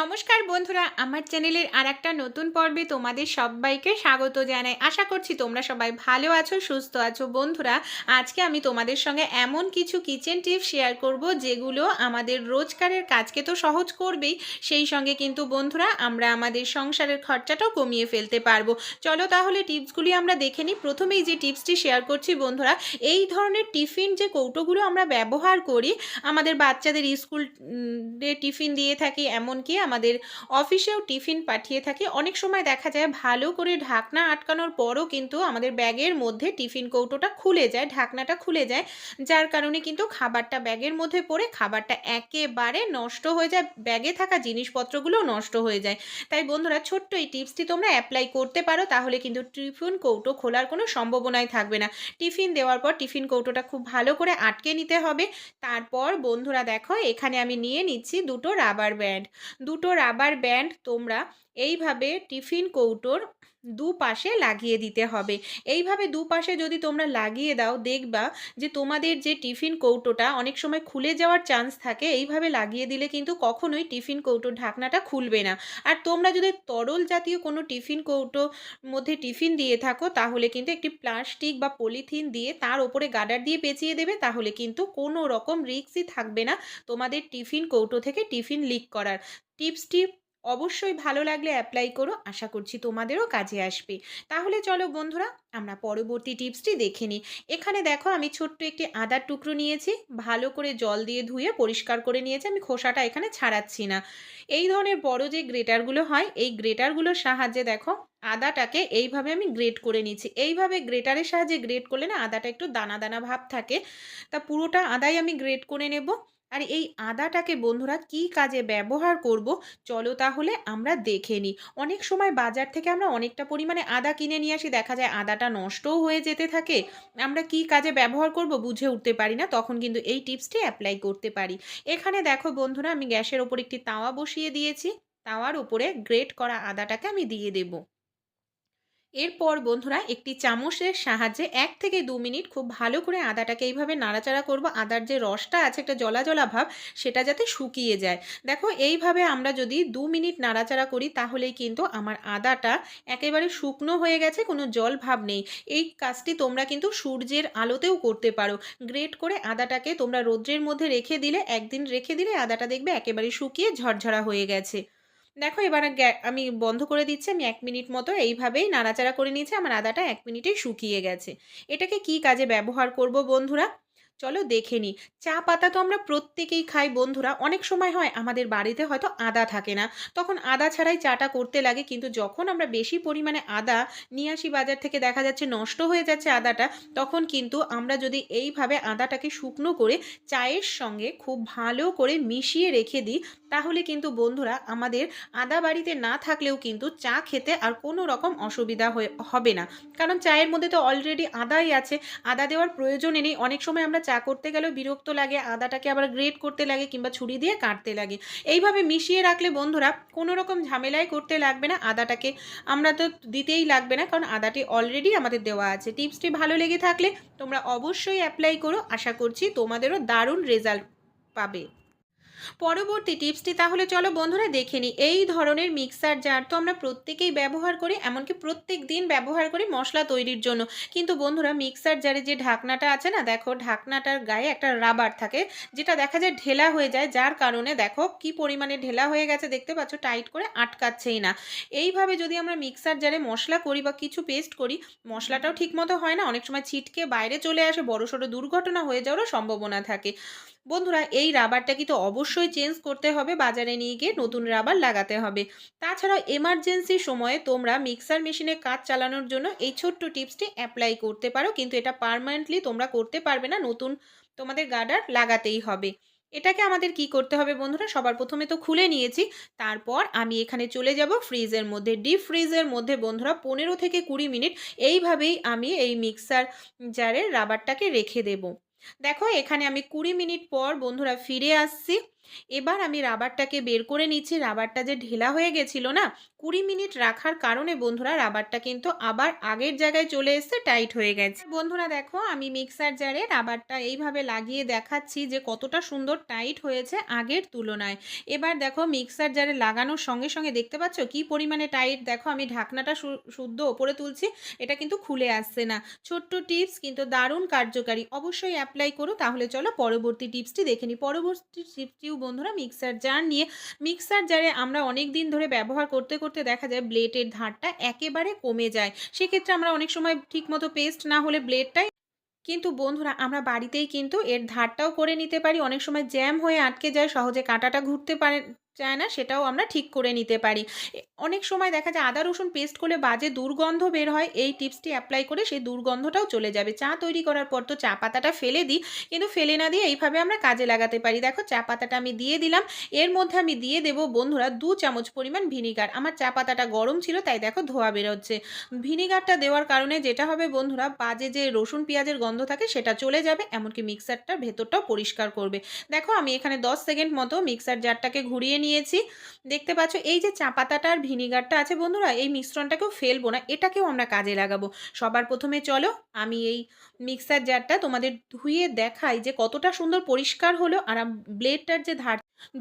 নমস্কার বন্ধুরা, আমার চ্যানেলের আর একটা নতুন পর্বে তোমাদের সবাইকে স্বাগত জানাই। আশা করছি তোমরা সবাই ভালো আছো, সুস্থ আছো। বন্ধুরা, আজকে আমি তোমাদের সঙ্গে এমন কিছু কিচেন টিপস শেয়ার করব, যেগুলো আমাদের রোজকারের কাজকে তো সহজ করবেই। সেই সঙ্গে কিন্তু বন্ধুরা, আমরা আমাদের সংসারের খরচাটাও কমিয়ে ফেলতে পারব। চলো তাহলে টিপসগুলি আমরা দেখে নিই। প্রথমেই যে টিপসটি শেয়ার করছি বন্ধুরা, এই ধরনের টিফিন যে কৌটোগুলো আমরা ব্যবহার করি, আমাদের বাচ্চাদের স্কুল টিফিন দিয়ে থাকি, এমনকি আমাদের অফিসেও টিফিন পাঠিয়ে থাকি। অনেক সময় দেখা যায় ভালো করে ঢাকনা আটকানোর পরও কিন্তু আমাদের ব্যাগের মধ্যে টিফিন কৌটোটা খুলে যায়, ঢাকনাটা খুলে যায়। যার কারণে কিন্তু খাবারটা ব্যাগের মধ্যে পড়ে খাবারটা একেবারে নষ্ট হয়ে যায়, ব্যাগে থাকা জিনিসপত্রগুলো নষ্ট হয়ে যায়। তাই বন্ধুরা, ছোট্ট এই টিপসটি তোমরা অ্যাপ্লাই করতে পারো, তাহলে কিন্তু টিফিন কৌটো খোলার কোনো সম্ভাবনাই থাকবে না। টিফিন দেওয়ার পর টিফিন কৌটোটা খুব ভালো করে আটকে নিতে হবে। তারপর বন্ধুরা দেখো, এখানে আমি নিয়ে নিচ্ছি দুটো রাবার ব্যান্ড। দুটো রাবার ব্যান্ড তোমরা এইভাবে টিফিন কৌটোর দুপাশে লাগিয়ে দিতে হবে। এইভাবে দুপাশে যদি তোমরা লাগিয়ে দাও, দেখবা যে তোমাদের যে টিফিন কৌটোটা অনেক সময় খুলে যাওয়ার চান্স থাকে, এইভাবে লাগিয়ে দিলে কিন্তু কখনোই টিফিন কৌটোর ঢাকনাটা খুলবে না। আর তোমরা যদি তরল জাতীয় কোনো টিফিন কৌটো মধ্যে টিফিন দিয়ে থাকো, তাহলে কিন্তু একটি প্লাস্টিক বা পলিথিন দিয়ে তার ওপরে গাডার দিয়ে পেঁচিয়ে দেবে, তাহলে কিন্তু কোনো রকম রিক্সই থাকবে না তোমাদের টিফিন কৌটো থেকে টিফিন লিক করার। টিপসটি অবশ্যই ভালো লাগলে অ্যাপ্লাই করো, আশা করছি তোমাদেরও কাজে আসবে। তাহলে চলো বন্ধুরা, আমরা পরবর্তী টিপসটি দেখে নিই। এখানে দেখো আমি ছোট্ট একটি আদার টুকরো নিয়েছি, ভালো করে জল দিয়ে ধুয়ে পরিষ্কার করে নিয়েছি, আমি খোসাটা এখানে ছাড়াচ্ছি না। এই ধরনের বড় যে গ্রেটারগুলো হয়, এই গ্রেটারগুলোর সাহায্যে দেখো, আদাটাকে এইভাবে আমি গ্রেট করে নিচ্ছি এইভাবে গ্রেটারের সাহায্যে গ্রেট করলে না, আদাটা একটু দানা দানা ভাব থাকে। তা পুরোটা আদাই আমি গ্রেট করে নেব। আর এই আদাটাকে বন্ধুরা কি কাজে ব্যবহার করব? চলো তাহলে আমরা দেখে নিই। অনেক সময় বাজার থেকে আমরা অনেকটা পরিমাণে আদা কিনে নিয়ে আসি, দেখা যায় আদাটা নষ্টও হয়ে যেতে থাকে। আমরা কি কাজে ব্যবহার করব বুঝে উঠতে পারি না, তখন কিন্তু এই টিপসটি অ্যাপ্লাই করতে পারি। এখানে দেখো বন্ধুরা, আমি গ্যাসের ওপর একটি তাওয়া বসিয়ে দিয়েছি। তাওয়ার উপরে গ্রেট করা আদাটাকে আমি দিয়ে দেবো। এরপর বন্ধুরা একটি চামচের সাহায্যে এক থেকে দু মিনিট খুব ভালো করে আদাটাকে এইভাবে নাড়াচাড়া করব। আদার যে রসটা আছে, একটা জলা জলা ভাব, সেটা যাতে শুকিয়ে যায়। দেখো, এইভাবে আমরা যদি দু মিনিট নাড়াচাড়া করি, তাহলেই কিন্তু আমার আদাটা একেবারে শুকনো হয়ে গেছে, কোনো জল ভাব নেই। এই কাজটি তোমরা কিন্তু সূর্যের আলোতেও করতে পারো। গ্রেট করে আদাটাকে তোমরা রৌদ্রের মধ্যে রেখে দিলে, একদিন রেখে দিলে আদাটা দেখবে একেবারে শুকিয়ে ঝরঝরা হয়ে গেছে। দেখো, এবার আমি বন্ধ করে দিচ্ছি, আমি এক মিনিট মতো এইভাবেই নাড়াচাড়া করে নিয়েছি, আমার আদাটা এক মিনিটেই শুকিয়ে গেছে। এটাকে কি কাজে ব্যবহার করব বন্ধুরা? চলো দেখে নিই। চা পাতা তো আমরা প্রত্যেকেই খাই বন্ধুরা। অনেক সময় হয় আমাদের বাড়িতে হয়তো আদা থাকে না। তখন আদা ছাড়াই চাটা করতে লাগে কিন্তু যখন আমরা বেশি পরিমাণে আদা নিয়ে আসি বাজার থেকে দেখা যাচ্ছে নষ্ট হয়ে যাচ্ছে আদাটা, তখন কিন্তু আমরা যদি এইভাবে আদাটাকে শুকনো করে চায়ের সঙ্গে খুব ভালো করে মিশিয়ে রেখে দিই, তাহলে কিন্তু বন্ধুরা আমাদের আদা বাড়িতে না থাকলেও কিন্তু চা খেতে আর কোনো রকম অসুবিধা হবে না। কারণ চায়ের মধ্যে তো অলরেডি আদাই আছে। আদা দেওয়ার প্রয়োজনে নেই। অনেক সময় আমরা চা করতে গেলেও বিরক্ত লাগে, আদাটাকে আবার গ্রেট করতে লাগে কিংবা ছুরি দিয়ে কাটতে লাগে। এইভাবে মিশিয়ে রাখলে বন্ধুরা কোনো রকম ঝামেলাই করতে লাগবে না, আদাটাকে আমরা তো দিতেই লাগবে না, কারণ আদাটি অলরেডি আমাদের দেওয়া আছে। টিপসটি ভালো লেগে থাকলে তোমরা অবশ্যই অ্যাপ্লাই করো, আশা করছি তোমাদেরও দারুণ রেজাল্ট পাবে। পরবর্তী টিপসটি তাহলে চলো বন্ধুরা দেখে নিই। এই ধরনের মিক্সার জার তো আমরা প্রত্যেকেই ব্যবহার করি, এমনকি প্রত্যেক দিন ব্যবহার করি মশলা তৈরির জন্য। কিন্তু বন্ধুরা মিক্সার জারে যে ঢাকনাটা আছে না, দেখো ঢাকনাটার গায়ে একটা রাবার থাকে, যেটা দেখা যায় ঢেলা হয়ে যায়। যার কারণে দেখো কি পরিমাণে ঢেলা হয়ে গেছে দেখতে পাচ্ছ, টাইট করে আটকাচ্ছেই না। এইভাবে যদি আমরা মিক্সার জারে মশলা করি বা কিছু পেস্ট করি, মশলাটাও ঠিকমতো হয় না। অনেক সময় ছিটকে বাইরে চলে আসে, বড়সড় দুর্ঘটনা হয়ে যাওয়ারও সম্ভাবনা থাকে। বন্ধুরা, এই রাবারটা কিন্তু অবশ্যই চেঞ্জ করতে হবে, বাজারে নিয়ে গিয়ে নতুন রাবার লাগাতে হবে। তাছাড়াও এমার্জেন্সি সময়ে তোমরা মিক্সার মেশিনে কাজ চালানোর জন্য এই ছোট্ট টিপসটি অ্যাপ্লাই করতে পারো, কিন্তু এটা পারমানেন্টলি তোমরা করতে পারবে না, নতুন তোমাদের গার্ডার লাগাতেই হবে। এটাকে আমাদের কি করতে হবে বন্ধুরা, সবার প্রথমে তো খুলে নিয়েছি, তারপর আমি এখানে চলে যাব ফ্রিজের মধ্যে ডিপ ফ্রিজের মধ্যে বন্ধুরা পনেরো থেকে কুড়ি মিনিট এইভাবেই আমি এই মিক্সার জারের রাবারটাকে রেখে দেবো। দেখো এখানে আমি কুড়ি মিনিট পর বন্ধুরা ফিরে আসছি। এবার আমি রাবারটাকে বের করে নিচ্ছি। রাবারটা যে ঢেলা হয়ে গেছিল না, কুড়ি মিনিট রাখার কারণে বন্ধুরা রাবারটা কিন্তু আবার আগের জায়গায় চলে এসছে, টাইট হয়ে গেছে। বন্ধুরা দেখো, আমি মিক্সার জারে রাবারটা এইভাবে লাগিয়ে দেখাচ্ছি যে কতটা সুন্দর টাইট হয়েছে আগের তুলনায়। এবার দেখো, মিক্সার জারে লাগানোর সঙ্গে সঙ্গে দেখতে পাচ্ছ কি পরিমাণে টাইট। দেখো, আমি ঢাকনাটা শুদ্ধ ওপরে তুলছি, এটা কিন্তু খুলে আসছে না। ছোট্ট টিপস কিন্তু দারুণ কার্যকারী। অবশ্যই অ্যাপ্লাই করো, তাহলে চলো পরবর্তী টিপসটি দেখে নিই। পরবর্তী টিপসটিও বন্ধুরা মিক্সার জার নিয়ে মিক্সার জারে আমরা অনেক দিন ধরে ব্যবহার করতে করতে দেখা যায় ব্লেডের ধারটা একেবারে কমে যায়। সেক্ষেত্রে আমরা অনেক সময় ঠিকমতো পেস্ট না হলে ব্লেডটাই কিন্তু বন্ধুরা আমরা বাড়িতেই কিন্তু এর ধারটাও করে নিতে পারি। অনেক সময় জ্যাম হয়ে আটকে যায়, সহজে কাঁটাটা ঘুরতে পারে চায় না, সেটাও আমরা ঠিক করে নিতে পারি। অনেক সময় দেখা যায় আদা, রসুন পেস্ট করলে বাজে দুর্গন্ধ বের হয়। এই টিপসটি অ্যাপ্লাই করে সেই দুর্গন্ধটাও চলে যাবে। চা তৈরি করার পর তো চা পাতাটা ফেলে দিই, কিন্তু ফেলে না দিয়ে এইভাবে আমরা কাজে লাগাতে পারি। দেখো চা পাতাটা আমি দিয়ে দিলাম। এর মধ্যে আমি দিয়ে দেব বন্ধুরা দু চামচ পরিমাণ ভিনিগার আমার চা পাতাটা গরম ছিল, তাই দেখো ধোয়া বেরোচ্ছে। ভিনিগারটা দেওয়ার কারণে যেটা হবে বন্ধুরা, বাজে যে রসুন পেঁয়াজের গন্ধ থাকে সেটা চলে যাবে, এমনকি মিক্সারটার ভেতরটাও পরিষ্কার করবে। দেখো আমি এখানে 10 সেকেন্ড মতো মিক্সার জারটাকে ঘুরিয়ে নিয়েছি। দেখতে পাচ্ছ, এই যে চা পাতাটা আর ভিনিগারটা আছে বন্ধুরা, এই মিশ্রণটাকেও ফেলব না, এটাকেও আমরা কাজে লাগাবো। সবার প্রথমে চলো, আমি এই মিক্সার জারটা তোমাদের ধুয়ে দেখাই যে কতটা সুন্দর পরিষ্কার হলো, আর ব্লেডটার যে ধার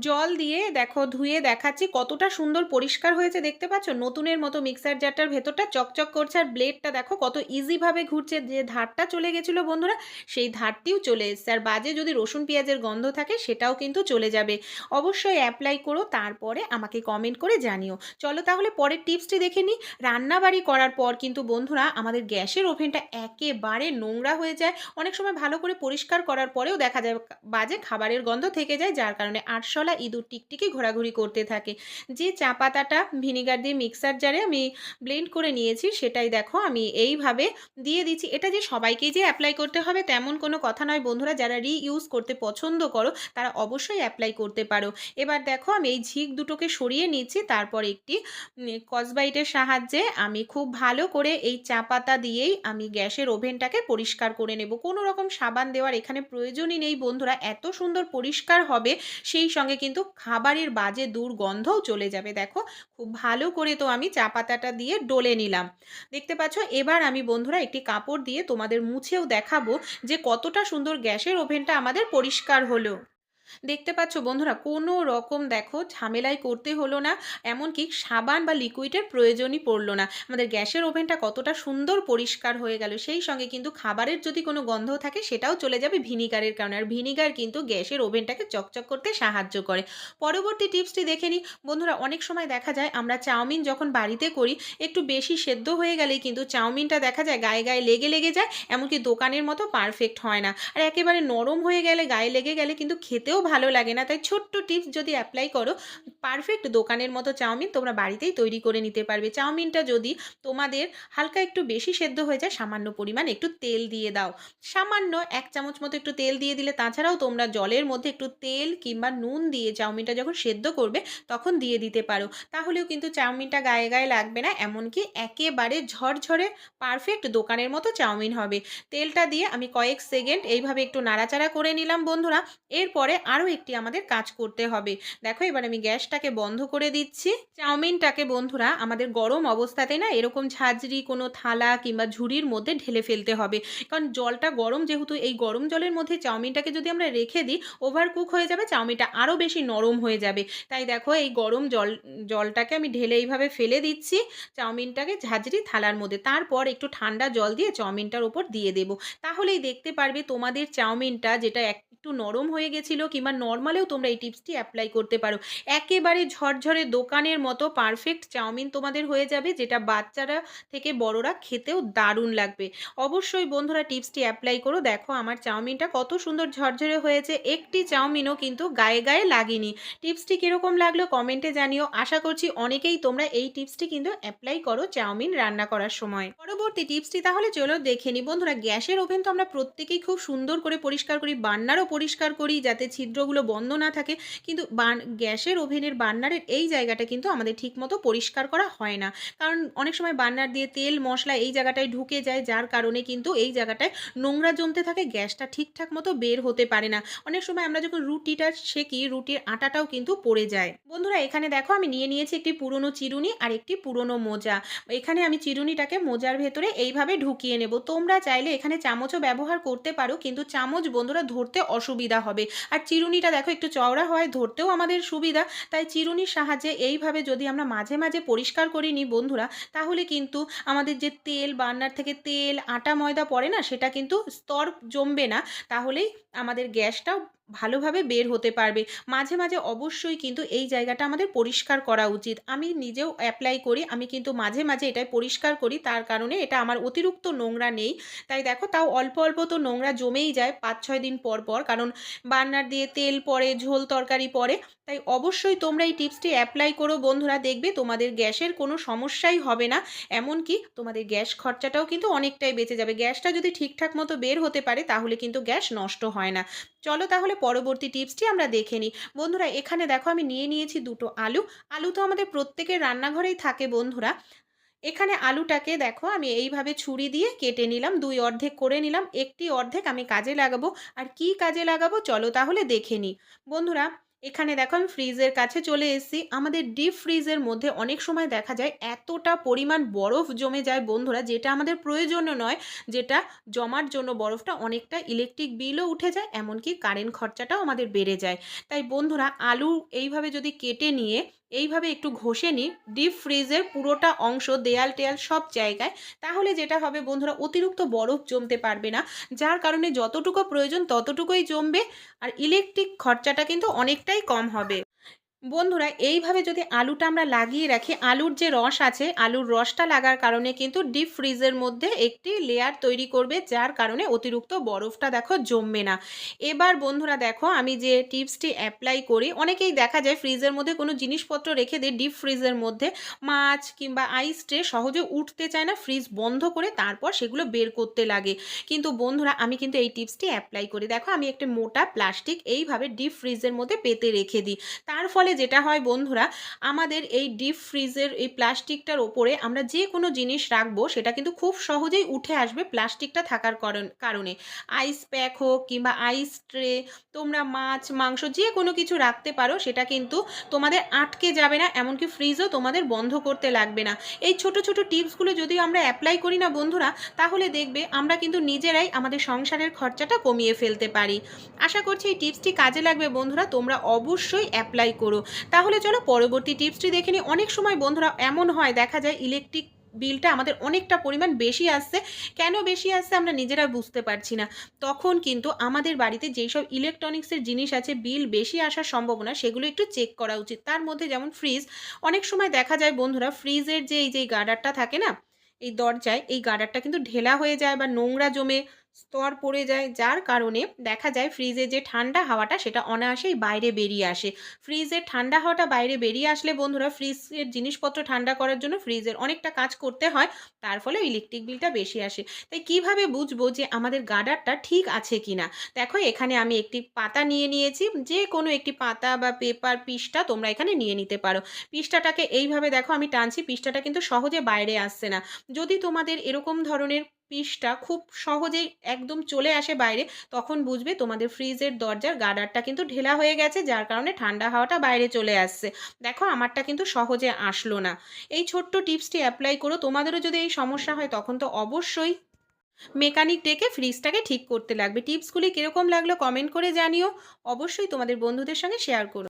জল দিয়ে দেখো ধুয়ে দেখাচ্ছি কতটা সুন্দর পরিষ্কার হয়েছে, দেখতে পাচ্ছ? নতুনের মতো মিক্সার জারটার ভেতরটা চকচক করছে আর ব্লেডটা দেখো কত ইজিভাবে ঘুরছে। যে ধারটা চলে গেছিল বন্ধুরা, সেই ধারটিও চলে এসছে। আর বাজে যদি রসুন পেঁয়াজের গন্ধ থাকে, সেটাও কিন্তু চলে যাবে। অবশ্যই অ্যাপ্লাই করো, তারপরে আমাকে কমেন্ট করে জানিও। চলো তাহলে পরের টিপসটি দেখে নিই। রান্নাবাড়ি করার পর কিন্তু বন্ধুরা, আমাদের গ্যাসের ওভেনটা একেবারে নোংরা হয়ে যায়। অনেক সময় ভালো করে পরিষ্কার করার পরেও দেখা যায় বাজে খাবারের গন্ধ থেকে যায়, যার কারণে আরশোলা ইঁদুর টিকটিকি ঘোরাঘুরি করতে থাকে। যে চা পাতাটা ভিনিগার দিয়ে মিক্সার জারে আমি ব্লেন্ড করে নিয়েছি, সেটাই দেখো আমি এইভাবে দিয়ে দিচ্ছি। এটা যে সবাইকেই যে অ্যাপ্লাই করতে হবে তেমন কোনো কথা নয়। বন্ধুরা, যারা রিইউজ করতে পছন্দ করো, তারা অবশ্যই অ্যাপ্লাই করতে পারো। এবার দেখো আমি এই ঝিক দুটোকে সরিয়ে নিচ্ছি, তারপর একটি কসবাইটের সাহায্যে আমি খুব ভালো করে এই চা পাতা দিয়েই আমি গ্যাসের ওভেনটাকে পরিষ্কার করে নেব। কোনো রকম সাবান দেওয়ার এখানে প্রয়োজনই নেই বন্ধুরা, এত সুন্দর পরিষ্কার হবে, সেই সঙ্গে কিন্তু খাবারের বাজে দুর্গন্ধও চলে যাবে। দেখো, খুব ভালো করে তো আমি চা পাতাটা দিয়ে ডলে নিলাম। দেখতে পাচ্ছ, এবার আমি বন্ধুরা একটি কাপড় দিয়ে তোমাদের মুছেও দেখাবো যে কতটা সুন্দর গ্যাসের ওভেনটা আমাদের পরিষ্কার হলো। দেখতে পাচ্ছ বন্ধুরা, কোনো রকম দেখো ঝামেলাই করতে হলো না, এমনকি সাবান বা লিকুইডের প্রয়োজনই পড়ল না। আমাদের গ্যাসের ওভেনটা কতটা সুন্দর পরিষ্কার হয়ে গেল, সেই সঙ্গে কিন্তু খাবারের যদি কোনো গন্ধ থাকে, সেটাও চলে যাবে ভিনিগারের কারণে। আর ভিনিগার কিন্তু গ্যাসের ওভেনটাকে চকচক করতে সাহায্য করে। পরবর্তী টিপসটি দেখে নিই। বন্ধুরা, অনেক সময় দেখা যায় আমরা চাউমিন যখন বাড়িতে করি, একটু বেশি সেদ্ধ হয়ে গেলেই কিন্তু চাউমিনটা দেখা যায় গায়ে গায়ে লেগে লেগে যায়, এমনকি দোকানের মতো পারফেক্ট হয় না। আর একেবারে নরম হয়ে গেলে, গায়ে লেগে গেলে কিন্তু খেতেও ভালো লাগে না। তাই ছোট্ট টিপস যদি অ্যাপ্লাই করো পারফেক্ট দোকানের মতো চাউমিন তোমরা বাড়িতেই তৈরি করে নিতে পারবে। চাউমিনটা যদি তোমাদের হালকা একটু বেশি সেদ্ধ হয়ে যায়, সামান্য পরিমাণ একটু তেল দিয়ে দাও। সামান্য এক চামচ মতো একটু তেল দিয়ে দিলে, তাছাড়াও তোমরা জলের মধ্যে একটু তেল কিংবা নুন দিয়ে চাউমিনটা যখন সেদ্ধ করবে, তখন দিয়ে দিতে পারো। তাহলেও কিন্তু চাউমিনটা গায়ে গায়ে লাগবে না, এমনকি একেবারে ঝরঝরে পারফেক্ট দোকানের মতো চাউমিন হবে। তেলটা দিয়ে আমি কয়েক সেকেন্ড এইভাবে একটু নাড়াচাড়া করে নিলাম বন্ধুরা। এরপরে আরও একটি আমাদের কাজ করতে হবে। দেখো, এবার আমি গ্যাসটাকে বন্ধ করে দিচ্ছি। চাউমিনটাকে বন্ধুরা, আমাদের গরম অবস্থাতে না এরকম ঝাঁঝরি, কোনো থালা কিংবা ঝুড়ির মধ্যে ঢেলে ফেলতে হবে। কারণ জলটা গরম, যেহেতু এই গরম জলের মধ্যে চাউমিনটাকে যদি আমরা রেখে দিই ওভার কুক হয়ে যাবে, চাউমিনটা আরও বেশি নরম হয়ে যাবে। তাই দেখো, এই গরম জল, জলটাকে আমি ঢেলে এইভাবে ফেলে দিচ্ছি চাউমিনটাকে ঝাঁঝরি থালার মধ্যে। তারপর একটু ঠান্ডা জল দিয়ে চাউমিনটার ওপর দিয়ে দেবো। তাহলেই দেখতে পারবে তোমাদের চাউমিনটা যেটা একটু নরম হয়ে গেছিল কিংবা নর্মালেও তোমরা এই টিপসটি অ্যাপ্লাই করতে পারো। একেবারে ঝরঝরে দোকানের মতো পারফেক্ট চাউমিন তোমাদের হয়ে যাবে, যেটা বাচ্চারা থেকে বড়রা খেতেও দারুণ লাগবে। অবশ্যই বন্ধুরা টিপসটি অ্যাপ্লাই করো। দেখো আমার চাউমিনটা কত সুন্দর ঝরঝরে হয়েছে, একটি চাউমিনও কিন্তু গায়ে গায়ে লাগেনি। টিপসটি কীরকম লাগল কমেন্টে জানিও। আশা করছি অনেকেই তোমরা এই টিপসটি কিন্তু অ্যাপ্লাই করো চাউমিন রান্না করার সময়। পরবর্তী টিপসটি তাহলে চলো দেখে নি। বন্ধুরা গ্যাসের ওভেন তো আমরা প্রত্যেকেই খুব সুন্দর করে পরিষ্কার করি, বান্নারও পরিষ্কার করি, যাতে ছিদ্রগুলো বন্ধ না থাকে। কিন্তু গ্যাসের ওভেনের বার্নারের এই জায়গাটা কিন্তু আমাদের ঠিকমতো পরিষ্কার করা হয় না। কারণ অনেক সময় বার্নার দিয়ে তেল, মশলা এই জায়গাটায় ঢুকে যায়, যার কারণে কিন্তু এই জায়গাটায় নোংরা জমতে থাকে, গ্যাসটা ঠিকঠাক মতো বের হতে পারে না। অনেক সময় আমরা যখন রুটিটা সেকি রুটির আটাটাও কিন্তু পড়ে যায়। বন্ধুরা, এখানে দেখো, আমি নিয়ে নিয়েছি একটি পুরনো চিরুনি আর একটি পুরনো মোজা। এখানে আমি চিরুনিটাকে মোজার ভেতরে এইভাবে ঢুকিয়ে নেব। তোমরা চাইলে এখানে চামচও ব্যবহার করতে পারো, কিন্তু চামচ বন্ধুরা ধরতে অসুবিধা হবে। আর চিরুনিটা দেখো, একটু চওড়া হয়, ধরতেও আমাদের সুবিধা। তাই চিরুনির সাহায্যে এইভাবে যদি আমরা মাঝে মাঝে পরিষ্কার করে নিই বন্ধুরা, তাহলে কিন্তু আমাদের যে তেল, বার্নার থেকে তেল, আটা, ময়দা পড়ে না, সেটা কিন্তু স্তর জমবে না। তাহলেই আমাদের গ্যাসটাও ভালোভাবে বের হতে পারবে। মাঝে মাঝে অবশ্যই কিন্তু এই জায়গাটা আমাদের পরিষ্কার করা উচিত। আমি নিজেও অ্যাপ্লাই করি, আমি কিন্তু মাঝে মাঝে এটাই পরিষ্কার করি, তার কারণে এটা আমার অতিরিক্ত নোংরা নেই। তাই দেখো, তাও অল্প অল্প তো নোংরা জমেই যায় পাঁচ ছয় দিন পর পর, কারণ বার্নার দিয়ে তেল পড়ে, ঝোল তরকারি পড়ে। তাই অবশ্যই তোমরা এই টিপসটি অ্যাপ্লাই করো বন্ধুরা, দেখবে তোমাদের গ্যাসের কোনো সমস্যাই হবে না। এমনকি তোমাদের গ্যাস খরচাটাও কিন্তু অনেকটাই বেঁচে যাবে। গ্যাসটা যদি ঠিকঠাক মতো বের হতে পারে, তাহলে কিন্তু গ্যাস নষ্ট হয় না। চলো তাহলে পরবর্তী টিপসটি আমরা দেখে নিই। বন্ধুরা, এখানে দেখো আমি নিয়ে নিয়েছি দুটো আলু। আলু তো আমাদের প্রত্যেকের রান্নাঘরেই থাকে বন্ধুরা। এখানে আলুটাকে দেখো আমি এইভাবে ছুরি দিয়ে কেটে নিলাম, দুই অর্ধেক করে নিলাম। একটি অর্ধেক আমি কাজে লাগাবো। আর কি কাজে লাগাবো চলো তাহলে দেখে নিই। বন্ধুরা এখানে দেখো আমি ফ্রিজের কাছে চলে এসেছি। আমাদের ডিপ ফ্রিজের মধ্যে অনেক সময় দেখা যায় এতটা পরিমাণ বরফ জমে যায় বন্ধুরা, যেটা আমাদের প্রয়োজনীয় নয়, যেটা জমার জন্য বরফটা অনেকটা ইলেকট্রিক বিলও উঠে যায়, এমনকি কারেন্ট খরচাটাও আমাদের বেড়ে যায়। তাই বন্ধুরা, আলু এইভাবে যদি কেটে নিয়ে এইভাবে একটু ঘষে নিই ডিপ ফ্রিজের পুরোটা অংশ, দেয়াল টেয়াল সব জায়গায়। তাহলে যেটা হবে বন্ধুরা, অতিরিক্ত বরফ জমতে পারবে না, যার কারণে যতটুকু প্রয়োজন ততটুকুই জমবে, আর ইলেকট্রিক খরচাটা কিন্তু অনেকটাই কম হবে। বন্ধুরা, এইভাবে যদি আলুটা আমরা লাগিয়ে রাখি, আলুর যে রস আছে, আলুর রসটা লাগার কারণে কিন্তু ডিপ ফ্রিজের মধ্যে একটি লেয়ার তৈরি করবে, যার কারণে অতিরিক্ত বরফটা দেখো জমবে না। এবার বন্ধুরা দেখো, আমি যে টিপসটি অ্যাপ্লাই করি, অনেকেই দেখা যায় ফ্রিজের মধ্যে কোনো জিনিসপত্র রেখে দিই ডিপ ফ্রিজের মধ্যে মাছ কিংবা আইস ট্রে সহজে উঠতে চায় না, ফ্রিজ বন্ধ করে তারপর সেগুলো বের করতে লাগে। কিন্তু বন্ধুরা, আমি কিন্তু এই টিপসটি অ্যাপ্লাই করি। দেখো, আমি একটা মোটা প্লাস্টিক এইভাবে ডিপ ফ্রিজের মধ্যে পেতে রেখে দিই। তার ফলে যেটা হয় বন্ধুরা, আমাদের এই ডিপ ফ্রিজের এই প্লাস্টিকটার ওপরে আমরা যে কোনো জিনিস রাখব, সেটা কিন্তু খুব সহজেই উঠে আসবে প্লাস্টিকটা থাকার কারণে আইস প্যাক হোক কিংবা আইস ট্রে তোমরা মাছ, মাংস যে কোনো কিছু রাখতে পারো, সেটা কিন্তু তোমাদের আটকে যাবে না, এমনকি ফ্রিজও তোমাদের বন্ধ করতে লাগবে না। এই ছোট ছোট টিপসগুলো যদি আমরা অ্যাপ্লাই করি না বন্ধুরা, তাহলে দেখবে আমরা কিন্তু নিজেরাই আমাদের সংসারের খরচাটা কমিয়ে ফেলতে পারি। আশা করছি এই টিপসটি কাজে লাগবে বন্ধুরা, তোমরা অবশ্যই অ্যাপ্লাই করো। তাহলে চলো পরবর্তী টিপসটি দেখে নিই। অনেক সময় বন্ধুরা এমন হয়, দেখা যায় ইলেকট্রিক বিলটা আমাদের অনেকটা পরিমাণ বেশি আসছে। কেন বেশি আসছে আমরা নিজেরা বুঝতে পারছি না। তখন কিন্তু আমাদের বাড়িতে যেই সব ইলেকট্রনিক্সের জিনিস আছে বিল বেশি আসার সম্ভাবনা, সেগুলো একটু চেক করা উচিত। তার মধ্যে যেমন ফ্রিজ অনেক সময় দেখা যায় বন্ধুরা ফ্রিজের যে এই যে গার্ডারটা থাকে না, এই দরজায়, এই গার্ডারটা কিন্তু ঢেলা হয়ে যায় বা নোংরা জমে স্তর পড়ে যায়, যার কারণে দেখা যায় ফ্রিজে যে ঠান্ডা হাওয়াটা সেটা অনায়াসেই বাইরে বেরিয়ে আসে। ফ্রিজের ঠান্ডা হাওয়াটা বাইরে বেরিয়ে আসলে বন্ধুরা ফ্রিজের জিনিসপত্র ঠান্ডা করার জন্য ফ্রিজের অনেকটা কাজ করতে হয়, তার ফলে ইলেকট্রিক বিলটা বেশি আসে। তাই কীভাবে বুঝব যে আমাদের গার্ডারটা ঠিক আছে কিনা? দেখো, এখানে আমি একটি পাতা নিয়ে নিয়েছি, যে কোনো একটি পাতা বা পেপার পিসটা তোমরা এখানে নিয়ে নিতে পারো। পিসটাটাকে এইভাবে দেখো, আমি টানছি পিসটাটা কিন্তু সহজে বাইরে আসছে না। যদি তোমাদের এরকম ধরনের পিসটা খুব সহজেই একদম চলে আসে বাইরে, তখন বুঝবে তোমাদের ফ্রিজের দরজার গার্ডারটা কিন্তু ঢেলা হয়ে গেছে, যার কারণে ঠান্ডা হাওয়াটা বাইরে চলে আসছে। দেখো, আমারটা কিন্তু সহজে আসলো না। এই ছোট্ট টিপসটি অ্যাপ্লাই করো, তোমাদেরও যদি এই সমস্যা হয়, তখন তো অবশ্যই মেকানিক ডেকে ফ্রিজটাকে ঠিক করতে লাগবে। টিপসগুলি কীরকম লাগল কমেন্ট করে জানিও। অবশ্যই তোমাদের বন্ধুদের সঙ্গে শেয়ার করো।